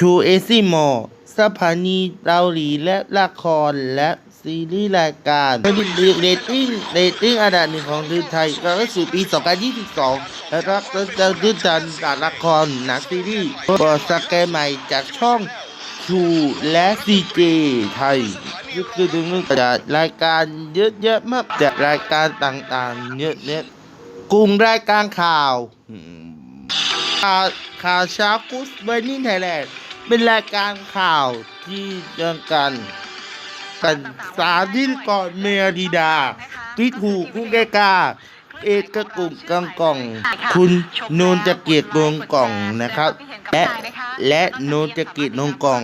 ชูเอซี่มอสถานีเกาหลีและละครและซีรีส์รายการเป็นเรตติ้งเรตติ้งอันดับหนึ่งของประเทศไทยก็สู่ปี 2022 แล้วก็จะดึงดันจากละครหนังซีรีส์บอสแกนใหม่จากช่องชูและซีเจไทยก็คือถึงจากรายการเยอะแยะมากจากรายการต่างๆ เยอะแยะกลุ่มรายการข่าวข่าวข่าวเช้ากุสเบอร์นิ่งไทยแลนด์ เป็นรายการข่าวที่เรื่องกัน กันสามที่ก่อนเมียดีดาพิถูกคุณแกกาเอกกลุ่มกังกล่อง คุณโนนจะเกียรติวงกล่องนะครับ และและโนนจะเกียรติวงกล่อง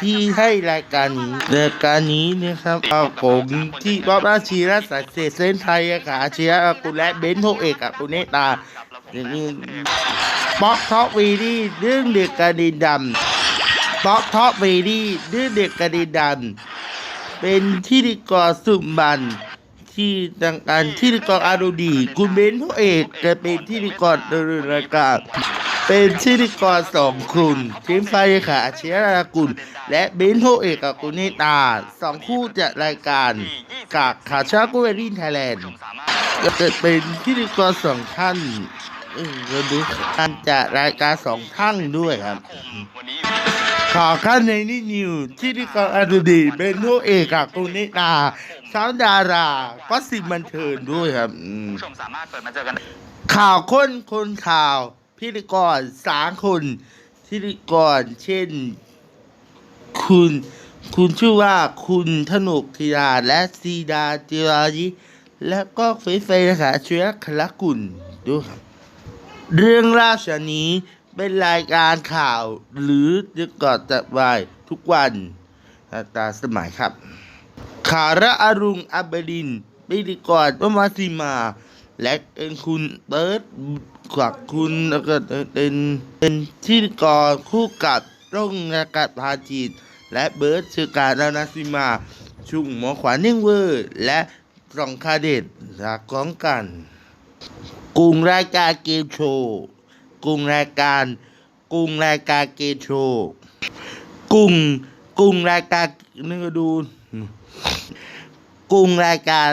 ที่ให้รายการนี้รายการนี้นะครับเอาผมที่บ๊อบราชีรัสายเศษเส้นไทยอะค่ะอาชียะอากุลและเบนซ์โทเอกอะกุลเนตาอย่างนี้ป๊อกท็อปวีดีเรื่องเด็กกระดินดำ ป๊อกท็อปวีดีเรื่อเด็กกระดินดำเป็นที่ดีกรสุบัน ที่ต่างการที่ดีกรอารุดี คุณเบนพระเอกจะเป็นที่ดีกรดำเนินรายการเป็นที่ดีกรสองคุณเทมไฟค่ะอาชียรากุล และเบนพระเอกกับคุณเนตาสองคู่จัดรายการกับขาชากุเวรินไทยแลนด์จะเป็นพิธีกรสองท่านเออเราดูการจัดรายการสองท่านด้วยครับ ขอขั้นในนี่นิวที่ที่กรอดุดีเป็นผู้เอกกุนิตาสาวดาราก็สิบบันเทิงด้วยครับผู้ชมสามารถเปิดมาเจอกัน ข่าวค้นคนข่าว พิธีกรสามคนพิธีกรเช่น คุณ คุณชื่อว่าคุณธนุกธีราและซีดาจิรายิและก็เฟซเฟยนะคะเชื้อคละกุลด้วยครับ เรื่องราชนี้ เป็นรายการข่าวหรือจะกอดจะวายทุกวันตาสมัยครับขาระอรุณอับดินทร์พิธีกรอมาซิมา และเป็นคุณเติร์ดขวักคุณแล้วก็เป็นเป็นที่กรคู่กับร่งนากาศพาจิต และเบิร์ดชื่อการนานาซิมา ชุ่งหมอขวานเน่งเวอร์ และรองคาเดตจากกองกัน กลุ่มรายการเกมโชว์ กลุ่มรายการกลุ่มรายการเกมโชว์กลุ่มกลุ่มรายการนี่ก็ดูกลุ่มรายการ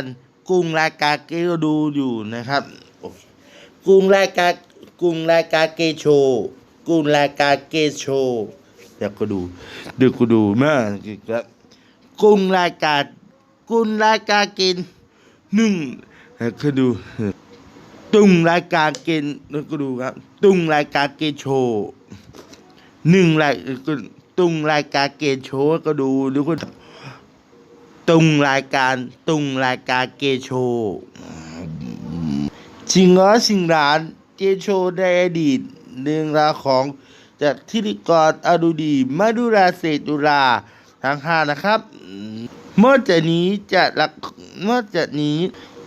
กลุ่มรายการเกมก็ดูอยู่นะครับกลุ่มรายการกลุ่มรายการเกมโชว์กลุ่มรายการเกมโชว์เดี๋ยวก็ดูเดี๋ยวก็ดูมากครับกลุ่มรายการกลุ่มรายการเกมหนึ่งเดี๋ยวก็ดู ตุ้งรายการเกณฑ์แล้วก็ดูครับ ตุ้งรายการเกณฑ์โชว์หนึ่งรายตุ้งรายการเกณฑ์โชว์ก็ดูดูก็ตุ้งรายการตุ้งรายการเกณฑ์โชว์ชิงร้อยชิงร้านเกณฑ์โชว์ในอดีตเรื่องราวของจากทิติกรอดุดีมาดุราเศรษฐุราทั้งห้านะครับเมื่อจากนี้จะละเมื่อจากนี้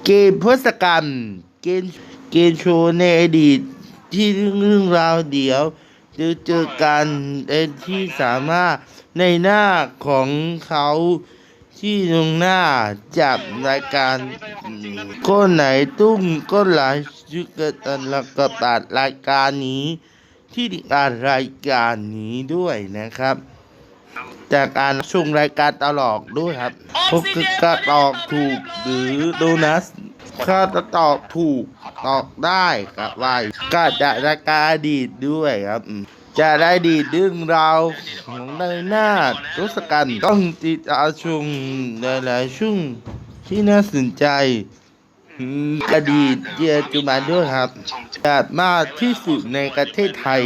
เกมพศกรรม เกมเกมโชว์ในอดีตที่เรื่องราวเดียวจะเจอกันในที่สามารถในหน้าของเขาที่ตรงหน้าจับรายการก้นไหนตุ้มก้นหลายชุกตันละกตัดรายการนี้ที่การรายการนี้ด้วยนะครับ จากการชมรายการตลอดด้วยครับพวกก็ตอบถูกหรือโดนัส ถ้าจะตอบถูกตอบได้กับไว้ก็จะรายการดีด้วยครับ จะได้ดีตเรื่องราวของในหน้าทศกัณฐ์ต้องติดตามชมหลายๆช่วงที่น่าสนใจอดีตเยอจุบันด้วยครับจะมากที่สุดในประเทศไทย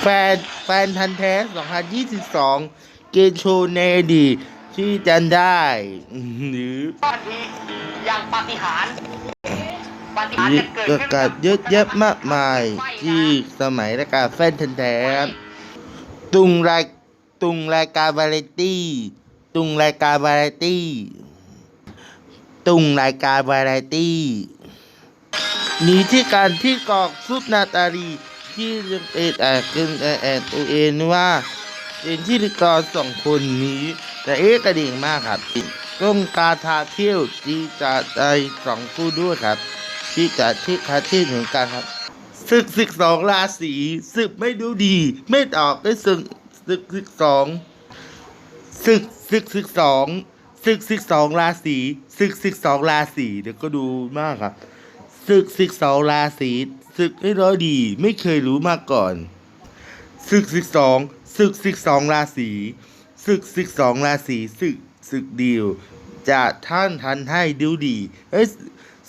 แฟนแฟนทันแท้ 2022 เกมโชว์ในอดีต ที่จันได้หรือทันทีอย่างปาฏิหาริย์ปาฏิหาริย์เกิดประขึ้นกาศเยอะแยะมากมายที่สมัยรายการแฟนทันแท้ตุงรายตุงรายการวาไรตี้ ตุงรายการวาไรตี้ ตุงรายการวาไรตี้นีที่การที่กอกซุปนาตาลีที่เป็นแอบเป็นแอบตัวเองว่าเป็นที่กรสองคนนี้ แต่เอ๊กระดิ่งมากครับต้องกาทาเที่ยวที่จะได้สองคู่ด้วยครับที่จะที่คาที่เหมือนกันครับศึกศึกสองราศีศึกไม่ดูดี ไม่ตอบไม่ศึกศึกศึกสองศึกศึกศึกสองศึกศึกสองราศีศึกศึกสองราศีเดี๋ยวก็ดูมากครับศึกศึกสองราศีศึกให้ร้อยดี ไม่เคยรู้มาก่อนศึกศึกสองศึกศึกสองราศี ศึกศึกสองราศีศึกศึกเดียวจะท่านทันให้ดูดีเอ้ย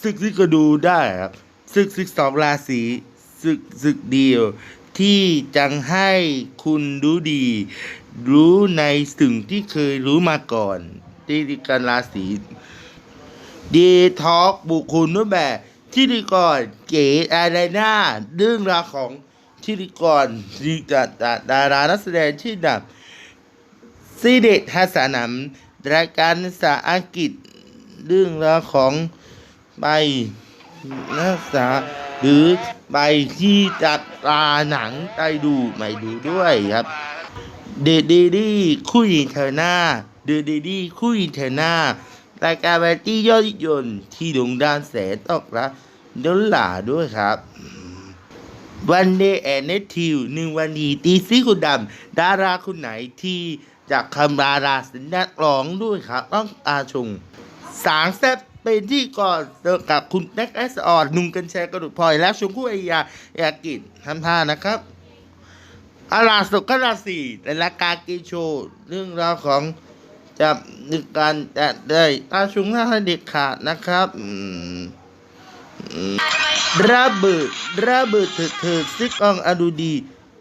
ศึกที่ก็ดูได้ครับศึกศึกสองราศีศึกศึกเดียว ที่จังให้คุณรู้ดี รู้ในสิ่งที่เคยรู้มาก่อน ที่การราศีดีทอกบุคคลรูปแบบที่ดีก่อนเก๋อะไรหน้าเรื่องราวของที่ดีก่อนดีดาดาดารานักแสดงชื่ดัง ซีเดตฮัสนัมรายการภาษาอังกฤษเรื่องราวของใบนักษาหรือใบที่จัดตาหนังไปดูไม่ดูด้วยครับเดดเดดี้คู่หญิงเธอหน้าเดดเดดี้คู่หญิงเธอหน้ารายการแบตี้ยอดนิยมที่โด่งดังแสนตอกละดอลลาร์ด้วยครับวันเดย์แอนเนทิวหนึ่งวันดีตีซีคุณดำดาราคนไหนที่ จากคำดาราสินแนกร้องด้วยครับต้องอาชุง สางแซบเป็นที่ก่อนเจอกับคุณแน็กแอสออดนุ่งกันแชร์กระดูกพลอยและชมพู่ไอยายากินทำท่านะครับอาลาสุกราศีในรายการกีโชเรื่องราวของจับนึกการจะได้อาชุงหน้าให้เด็กขาดนะครับระเบิดระเบิดเถิดเถิดซิกองอดูดี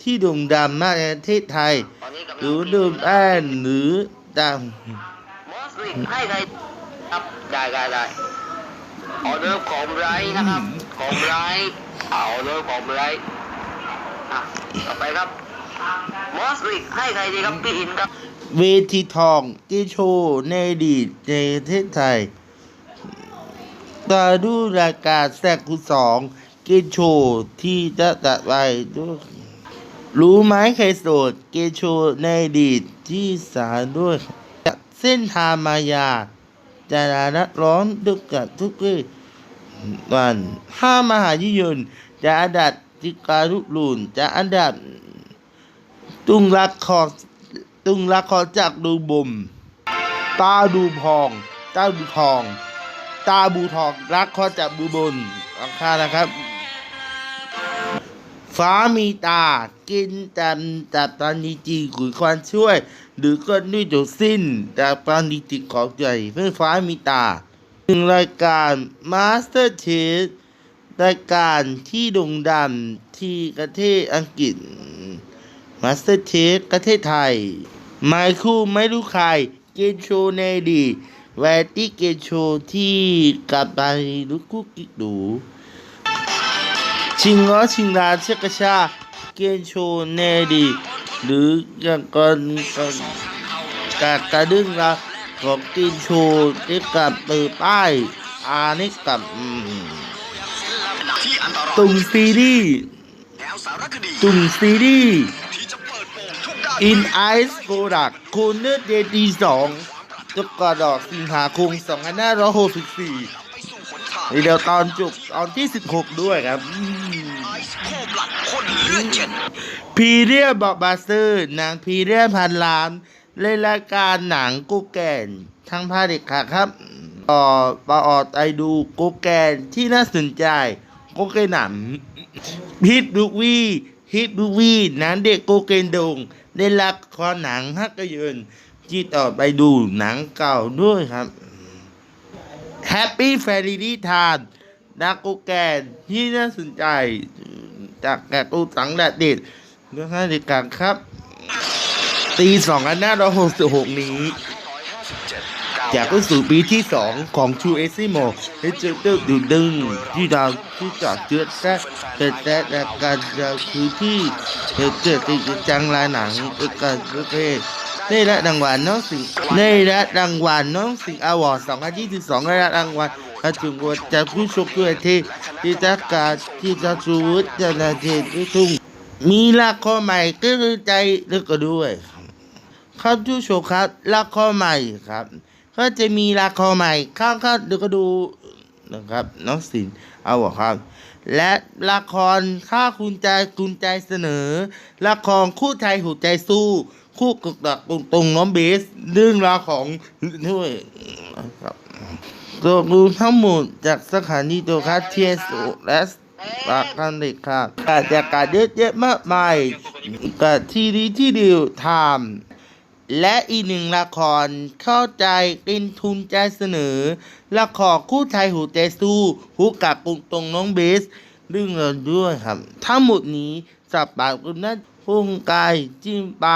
ที่โด่งดังมากในประเทศไทย หรือดูมแอนหรือดังมอสลิกให้ใครครับได้ได้ได้ออเดอร์ของไรนะครับ ของไรออเดอร์ของไรอะต่อไปครับมอสลิกให้ใครดีครับพี่อินครับเวทีทองที่โชว์ในอดีตในประเทศไทยตาดูรายการแซกคุสองเกมโชว์ที่จะตัดไปด้วย รู้ไหมใครโสด เกโชว์ในอดีตที่สาด้วยเส้นทางมายาจะนักร้องดึกกับทุกเรื่องวันห้ามหายิยนจะอันดับจิการุลุนจะอันดับ ตุงรักคอตุงรักคอจากดูบ่มตาดูพองตาดูทอง ตาบูทองรักคอจากบูบนอังคานะครับ ฟ้ามีตา กินแต่แต่ตอนนี้จีขุยควันช่วย หรือก็ด้วยจดสิ้น แต่ตอนนี้จีของใจเพื่อฟ้ามีตาหนึ่งรายการ Master Chef รายการที่โด่งดังที่ประเทศอังกฤษ Master Chef ประเทศไทย ไมคูไม่รู้ใคร เกมโชว์ในดีแวรตี้เกมโชว์ที่กับไปลูกคุกกิกดู ชิงล้อชิงลาเชกชาเกียนโชเนดีหรืออย่างกรกากกระดึงละของกินโชที่กับตือป้ายอานิกับตุงซีดีตุงซีดีอินไอส์โปรดักคูเนอร์เดดีสองจุกกระดอกสิงหาคมสองพันห้าร้อยหกสิบสี่เดียวตอนจบตอนที่สิบหกด้วยครับ พีเรียบอกบาสเตอร์นางพีเรียพันล้านเล่นรายการหนังกูแกนทั้งภาคเด็กค่ะครับต่อปออดไอดูกูแกนที่น่าสนใจกูเกนหนังฮิตบุวีฮิตบุวีหนังเด็กกูเกนดงได้รับคอหนังฮักกระยินที่ต่อไปดูหนังเก่าด้วยครับแฮปปี้แฟมิลี่ทานนักกูแกนที่น่าสนใจ จากแกกูสังแดดด็ดเรื่องห้เด็กกันครับ ตีสองอันหน้าร้อยหกสิบหกนี้ จากเข้าสู่ปีที่สองของชูเอซิโมให้เจอเติร์ดึงดึงที่ดาวที่จอดเจือแท้แต่แต่แต่การจะคือที่เหตุเกิดติดจังลายหนังเอกการประเภทได้รับรางวัลน้องสิงได้รับรางวัลน้องสิงอวอร์ด2022ได้รับรางวัล กระจุงวัจากผู้ชมด้วที่ที่จักการที่จะชูวุฒิจะนาเทศทุ่งมีละครใหม่ก็คือใจเลือกก็ด้วยครับทุกโชครับละครใหม่ครับ ก็จะมีละครใหม่ข้างๆเดี๋ยวก็ดูนะครับน้องสินเอาบอกครับ และละครค่าคุณใจคุณใจเสนอ ละครคู่ใจหัวใจสู้ คู่กึกดักตรงตรงน้องเบสเรื่องราวของด้วยครับ ตัวรูทั้งหมดจากสถานีโทรทัศน์เทียสุและปากกันเด็กค่ะการจากการเยอะแยะมากมายกับทีดีที่ดียวทม์และอีกหนึ่งละครเข้าใจเป็นทุนใจเสนอ ละครคู่ไทยหูใจสู้หูกับปุงตรงน้องเบสเรื่องเราด้วยครับ ทั้งหมดนี้สับปากคุณนัทพุ่งกายจิ้มไป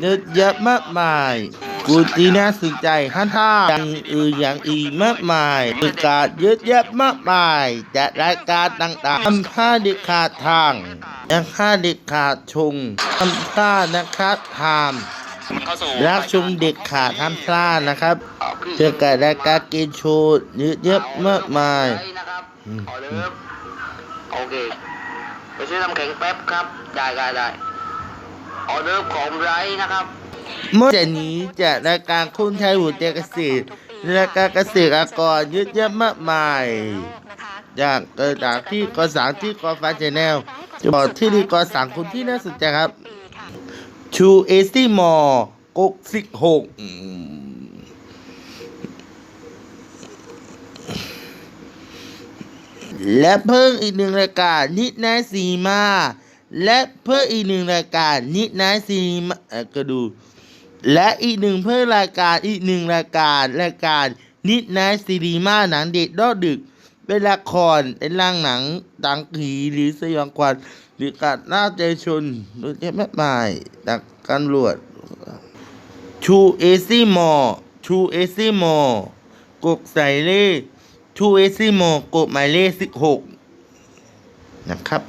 เยอะแยะมากมาย กูจีน่าสนใจห้าท่าอย่างอื่นอย่างอีกมากมายประกาศเยอะแยะมากมายจากรายการต่างๆทำท่าเด็ดขาดทางยังท่าเด็ดขาดชงทำท่านะครับทามเข้าสู่รักชมเด็กขาดห้ามพลาดนะครับอ่าพี่เจอกับรายการเกมโชว์เยอะๆมากมายเอนะครับอืมออเดิร์ฟโอเคไปซื้อน้ำแข็งแป๊บครับได้ได้ได้ออเดิร์ฟของไรนะครับ เมื่อจากนี้จะรายการคุณไทยหัวใจเกษตรรายการเกษตรกรเยอะแยะมากมายจากเกิดจากที่กสางที่กอฟ้าชแนลจะบอกที่ดีกอสางคุณที่น่าสนใจครับชูเอซี่มอร์กกสิกหกและเพิ่มอีกหนึ่งรายการนิดนายสีมา และเพิ่มอีกหนึ่งรายการนิดนายสีมาก็ดู และอีกหนึ่งเพิ่มรายการอีกหนึ่งรายการรายการนิดนาซีรีมาหนังเด็กรอดึก เป็นละครเป็นร่างหนังดังผีหรือสยองขวัญหรือการน่าใจชนหรือแค่แม่มายจากการรวจชูเอซี่มอชูเอซี่มอกกใส่เล่ชูเอซี่มอกกหมายเลขสิบหกนะครับ